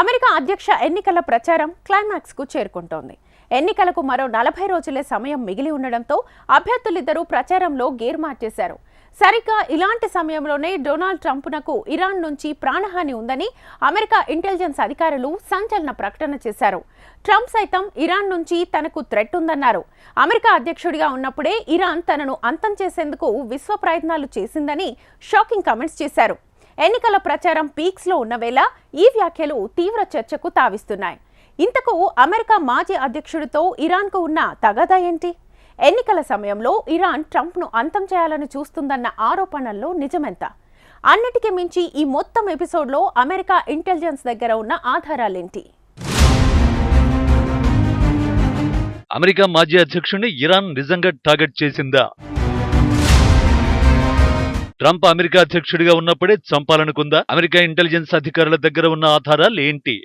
America అధ్యక్ష ఎన్నికల ప్రచారం క్లైమాక్స్కు చేరుకుంటోంది. ఎన్నికలకు మరో నలభై రోజులే సమయం మిగిలి ఉండడంతో అభ్యర్థులిద్దరూ ప్రచారంలో గేర్ మార్చేశారు. సరిగ్గా ఇలాంటి సమయంలోనే డొనాల్డ్ ట్రంప్నకు ఇరాన్ నుంచి ప్రాణహాని ఉందని అమెరికా ఇంటెలిజెన్స్ అధికారులు సంచలన ప్రకటన చేశారు. ట్రంప్ సైతం ఇరాన్ నుంచి తనకు థ్రెట్ ఉందన్నారు. అమెరికా అధ్యక్షుడిగా ఉన్నప్పుడే ఇరాన్ తనను అంతం చేసేందుకు విశ్వ ప్రయత్నాలు చేసిందని షాకింగ్ కామెంట్స్ చేశారు. ఎన్నికల ప్రచారం పీక్స్లో ఉన్న వేళ ఈ వ్యాఖ్యలు తీవ్ర చర్చకు తావిస్తున్నాయి. ఇంతకు అమెరికా మాజీ అధ్యక్షుడితో ఇరాన్కు ఉన్న తగదా ఏంటి? ఎన్నికల సమయంలో ఇరాన్ ట్రంప్ను అంతం చేయాలని చూస్తుందన్న ఆరోపణల్లో నిజమెంత? అన్నిటికీ మించి ఈ మొత్తం ఎపిసోడ్లో అమెరికా ఇంటెలిజెన్స్ దగ్గర ఉన్న ఆధారాలేంటి? అమెరికా మాజీ అధ్యక్షుడిని ఇరాన్ నిజంగా టార్గెట్ చేసిందా? ట్రంప్ అమెరికా అధ్యక్షుడిగా ఉన్నప్పుడే చంపాలనుకుందా? అమెరికా ఇంటెలిజెన్స్ అధికారుల దగ్గర ఉన్న ఆధారాలు ఏంటి?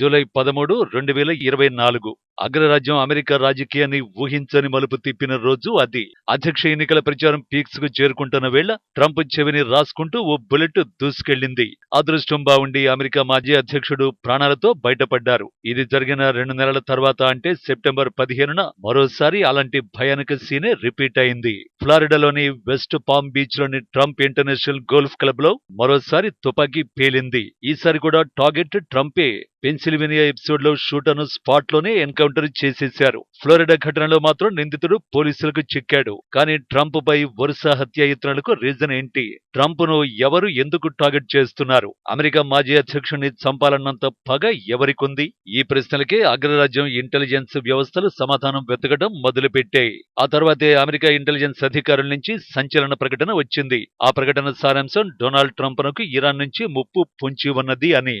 జూలై పదమూడు రెండు వేల ఇరవై నాలుగు. అగ్రరాజ్యం అమెరికా రాజకీయాన్ని ఊహించని మలుపు తిప్పిన రోజు అది. అధ్యక్ష ఎన్నికల ప్రచారం పీక్స్కు చేరుకుంటున్న వేళ ట్రంప్ చెవిని రాసుకుంటూ ఓ బుల్లెట్ దూసుకెళ్ళింది అదృష్టం బావుండి అమెరికా మాజీ అధ్యక్షుడు ప్రాణాలతో బయటపడ్డారు. ఇది జరిగిన రెండు నెలల తర్వాత అంటే సెప్టెంబర్ పదిహేనున మరోసారి అలాంటి భయానక సీనే రిపీట్ అయింది. ఫ్లారిడాలోని వెస్ట్ పామ్ బీచ్లోని ట్రంప్ ఇంటర్నేషనల్ గోల్ఫ్ క్లబ్లో మరోసారి తుపాకీ పేలింది. ఈసారి కూడా టార్గెట్ ట్రంపే. పెన్సిల్వేనియా ఎపిసోడ్లో షూటర్ను స్పాట్లోనే ఎన్కౌంటర్ చేసేశారు. ఫ్లోరిడా ఘటనలో మాత్రం నిందితుడు పోలీసులకు చిక్కాడు. కానీ ట్రంప్ పై వరుస హత్యాయత్నాలకు రీజన్ ఏంటి? ట్రంప్ను ఎవరు ఎందుకు టార్గెట్ చేస్తున్నారు? అమెరికా మాజీ అధ్యక్షుడిని చంపాలన్నంత పగ ఎవరికుంది? ఈ ప్రశ్నలకే అగ్రరాజ్యం ఇంటెలిజెన్స్ వ్యవస్థలు సమాధానం వెతకడం మొదలుపెట్టాయి. ఆ తర్వాతే అమెరికా ఇంటెలిజెన్స్ అధికారుల నుంచి సంచలన ప్రకటన వచ్చింది. ఆ ప్రకటన సారాంశం డొనాల్డ్ ట్రంప్నకు ఇరాన్ నుంచి ముప్పు పొంచి ఉన్నది అని.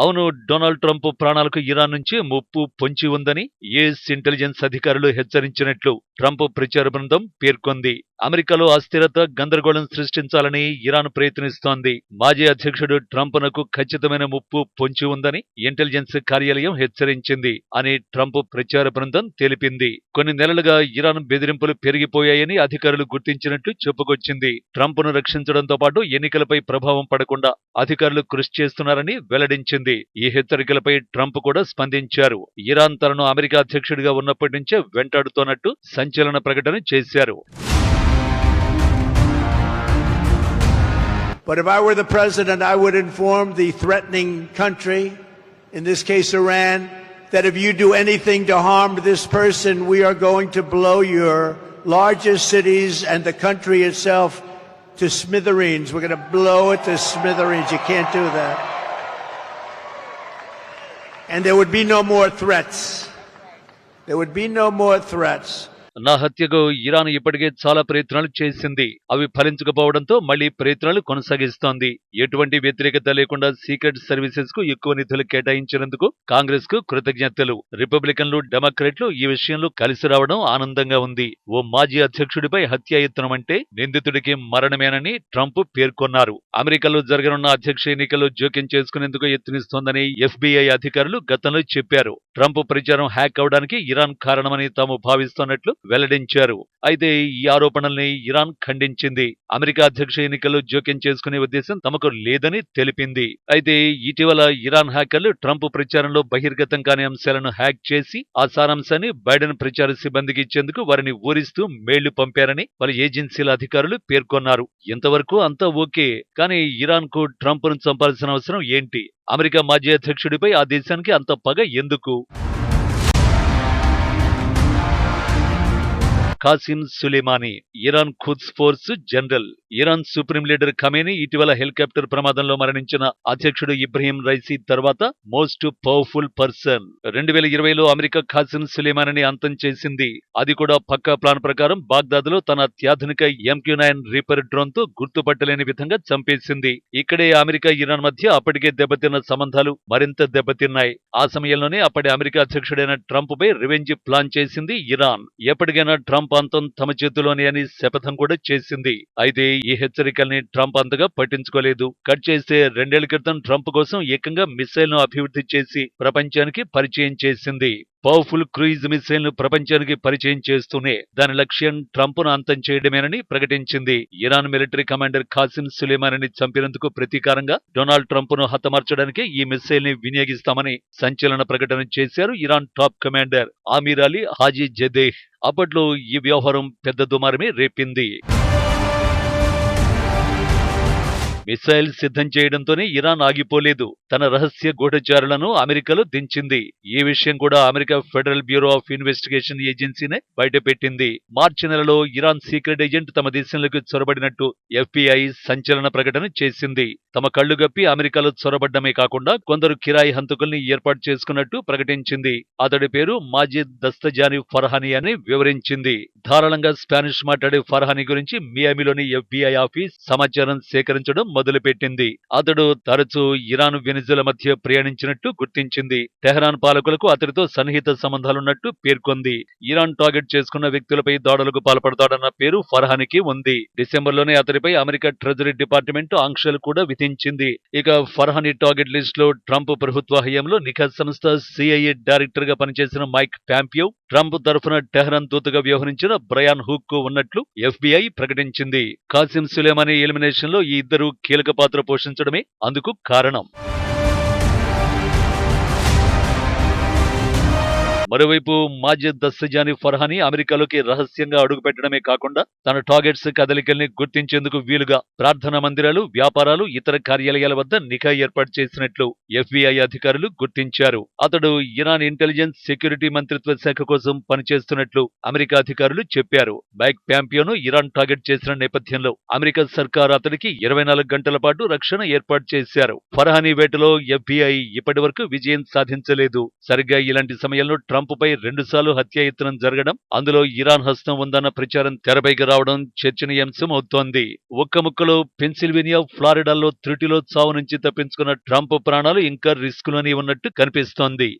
అవును డొనాల్డ్ ట్రంప్ ప్రాణాలకు ఇరాన్ నుంచి ముప్పు పొంచి ఉందని యుఎస్ ఇంటెలిజెన్స్ అధికారులు హెచ్చరించినట్లు ట్రంప్ ప్రచార బృందం పేర్కొంది. అమెరికాలో అస్థిరత గందరగోళం సృష్టించాలని ఇరాన్ ప్రయత్నిస్తోంది. మాజీ అధ్యక్షుడు ట్రంప్నకు ఖచ్చితమైన ముప్పు పొంచి ఉందని ఇంటెలిజెన్స్ కార్యాలయం హెచ్చరించింది అని ట్రంప్ ప్రచార బృందం తెలిపింది. కొన్ని నెలలుగా ఇరాన్ బెదిరింపులు పెరిగిపోయాయని అధికారులు గుర్తించినట్లు చెప్పుకొచ్చింది. ట్రంప్ను రక్షించడంతో పాటు ఎన్నికలపై ప్రభావం పడకుండా అధికారులు కృషి చేస్తున్నారని వెల్లడించింది. ఈ హెచ్చరికలపై ట్రంప్ కూడా స్పందించారు ఇరాన్ తనను అమెరికా అధ్యక్షుడిగా ఉన్నప్పటి నుంచే వెంటాడుతోన్నట్టు సంచలన ప్రకటన చేశారు But if I were the president, I would inform the threatening country, in this case Iran, that if you do anything to harm this person, we are going to blow your largest cities and the country itself to smithereens. We're going to blow it to smithereens. You can't do that. And there would be no more threats. There would be no more threats. నా హత్యకు Iran ఇప్పటికే చాలా ప్రయత్నాలు చేసింది. అవి ఫలించకపోవడంతో మళ్ళీ ప్రయత్నాలు కొనసాగిస్తోంది. ఎటువంటి వ్యతిరేకత లేకుండా సీక్రెట్ సర్వీసెస్కు ఎక్కువ నిధులు కేటాయించినందుకు కాంగ్రెస్కు కృతజ్ఞతలు. రిపబ్లికన్లు డెమోక్రాట్లు ఈ విషయంలో కలిసి రావడం ఆనందంగా ఉంది. ఓ మాజీ అధ్యక్షుడిపై హత్యాయత్నం అంటే నిందితుడికి మరణమేనని ట్రంప్ పేర్కొన్నారు. అమెరికాలో జరగనున్న అధ్యక్ష ఎన్నికల్లో జోక్యం చేసుకునేందుకు యత్నిస్తోందని ఎఫ్బీఐ అధికారులు గతంలో చెప్పారు. ట్రంప్ ప్రచారం హ్యాక్ అవడానికి ఇరాన్ కారణమని తాము భావిస్తున్నట్లు వెల్లడించారు. అయితే ఈ ఆరోపణల్ని ఇరాన్ ఖండించింది. అమెరికా అధ్యక్ష ఎన్నికల్లో జోక్యం చేసుకునే ఉద్దేశం తమకు లేదని తెలిపింది. అయితే ఇటీవల ఇరాన్ హ్యాకర్లు ట్రంప్ ప్రచారంలో బహిర్గతం కాని అంశాలను హ్యాక్ చేసి ఆ సారాంశాన్ని బైడెన్ ప్రచార సిబ్బందికి ఇచ్చేందుకు వారిని ఊరిస్తూ మెయిళ్ళు పంపారని పలు ఏజెన్సీల అధికారులు పేర్కొన్నారు. ఇంతవరకు అంతా ఓకే కానీ ఇరాన్కు ట్రంప్ను చంపాల్సిన అవసరం ఏంటి? అమెరికా మాజీ అధ్యక్షుడిపై ఆ దేశానికి అంత పగ ఎందుకు? Qasem Soleimani Iran Quds force general Iran supreme leader Khamenei ఇటీవల హెలికాప్టర్ ప్రమాదంలో మరణించిన అధ్యక్షుడు ఇబ్రహీం రైసీ తర్వాత మోస్ట్ పవర్ఫుల్ పర్సన్. రెండు వేల ఇరవైలో అమెరికా ఖాసిం సులేమానని అంతం చేసింది. అది కూడా పక్కా ప్లాన్ ప్రకారం బాగ్దాద్లో తన అత్యాధునిక ఎంక్యూ నైన్ రీపర్ డ్రోన్తో గుర్తుపట్టలేని విధంగా చంపేసింది. ఇక్కడే అమెరికా ఇరాన్ మధ్య అప్పటికే దెబ్బతిన్న సంబంధాలు మరింత దెబ్బతిన్నాయి. ఆ సమయంలోనే అప్పటి అమెరికా అధ్యక్షుడైన ట్రంప్ పై రివెంజ్ ప్లాన్ చేసింది ఇరాన్. ఎప్పటికైనా ట్రంప్ అంతం తమ చేతిలోనే అని శపథం కూడా చేసింది. అయితే ఈ హెచ్చరికల్ని ట్రంప్ అంతగా పట్టించుకోలేదు. కట్ చేస్తే రెండేళ్ళ క్రితం ట్రంప్ కోసం ఏకంగా మిసైల్ను అభివృద్ధి చేసి ప్రపంచానికి పరిచయం చేసింది. పవర్ఫుల్ క్రూయిజ్ మిసైల్ను ప్రపంచానికి పరిచయం చేస్తూనే దాని లక్ష్యం ట్రంప్ను అంతం చేయడమేనని ప్రకటించింది. ఇరాన్ మిలిటరీ కమాండర్ ఖాసిం సులేమానిని చంపినందుకు ప్రతీకారంగా డొనాల్డ్ ట్రంప్ను హతమార్చడానికి ఈ మిసైల్ని వినియోగిస్తామని సంచలన ప్రకటన చేశారు Iran top commander Amir Ali Hajizadeh. అప్పట్లో ఈ వ్యవహారం పెద్ద దుమారమే రేపింది. మిసైల్ సిద్ధం చేయడంతోనే ఇరాన్ ఆగిపోలేదు. తన రహస్య గూఢచారులను అమెరికాలో దించింది. ఈ విషయం కూడా America federal bureau of investigation ఏజెన్సీనే బయటపెట్టింది. మార్చి నెలలో ఇరాన్ సీక్రెట్ ఏజెంట్ తమ దేశంలోకి చొరబడినట్టు ఎఫ్బిఐ సంచలన ప్రకటన చేసింది. తమ కళ్ళు గప్పి అమెరికాలో చొరబడ్డమే కాకుండా కొందరు కిరాయి హంతకుల్ని ఏర్పాటు చేసుకున్నట్టు ప్రకటించింది. అతడి పేరు మాజిద్ దస్తజాని ఫర్హానీ అని వివరించింది. ధారాళంగా స్పానిష్ మాట్లాడే ఫర్హానీ గురించి మియామిలోని ఎఫ్బిఐ ఆఫీస్ సమాచారం సేకరించడం మొదలుపెట్టింది. అతడు తరచూ ఇరాన్ వెనిజుల మధ్య ప్రయాణించినట్టు గుర్తించింది. టెహరాన్ పాలకులకు అతడితో సన్నిహిత సంబంధాలున్నట్టు పేర్కొంది. ఇరాన్ టార్గెట్ చేసుకున్న వ్యక్తులపై దాడులకు పాల్పడతాడన్న పేరు ఫర్హానికి ఉంది. డిసెంబర్లోనే అతడిపై అమెరికా ట్రెజరీ డిపార్ట్మెంట్ ఆంక్షలు కూడా విధించింది. ఇక ఫర్హాని టార్గెట్ లిస్ట్లో ట్రంప్ ప్రభుత్వ హయాంలో నిఖా సంస్థ సిఐఏ డైరెక్టర్గా పనిచేసిన మైక్ ప్యాంపియో ట్రంప్ తరఫున టెహ్రాన్ దూతగా వ్యవహరించిన బ్రయాన్ హుక్ ఉన్నట్లు ఎఫ్బిఐ ప్రకటించింది. కాసిం సులేమానీ ఎలిమినేషన్లో ఈ ఇద్దరు కీలక పాత్ర పోషించడమే అందుకు కారణం. మరోవైపు మాజీ దస్సజాని ఫర్హానీ అమెరికాలోకి రహస్యంగా అడుగుపెట్టడమే కాకుండా తన టార్గెట్స్ కదలికల్ని గుర్తించేందుకు వీలుగా ప్రార్థనా మందిరాలు వ్యాపారాలు ఇతర కార్యాలయాల వద్ద నిఘా ఏర్పాటు చేసినట్లు ఎఫ్బిఐ అధికారులు గుర్తించారు. అతడు ఇరాన్ ఇంటెలిజెన్స్ సెక్యూరిటీ మంత్రిత్వ శాఖ కోసం పనిచేస్తున్నట్లు అమెరికా అధికారులు చెప్పారు. మైక్ ప్యాంపియోను ఇరాన్ టార్గెట్ చేసిన నేపథ్యంలో అమెరికా సర్కార్ అతడికి ఇరవై నాలుగు గంటల పాటు రక్షణ ఏర్పాటు చేశారు. ఫర్హానీ వేటలో ఎఫ్బిఐ ఇప్పటి వరకు విజయం సాధించలేదు. సరిగ్గా ఇలాంటి సమయంలో ట్రంప్ ట్రంప్పై రెండుసార్లు హత్యాయత్నం జరగడం అందులో ఇరాన్ హస్తం ఉందన్న ప్రచారం తెరపైకి రావడం చర్చనీయాంశం అవుతోంది ఒక్క ముక్కలో పెన్సిల్వేనియా ఫ్లారిడాలో త్రుటిలో చావు నుంచి తప్పించుకున్న ట్రంప్ ప్రాణాలు ఇంకా రిస్కులోనే ఉన్నట్టు కనిపిస్తోంది.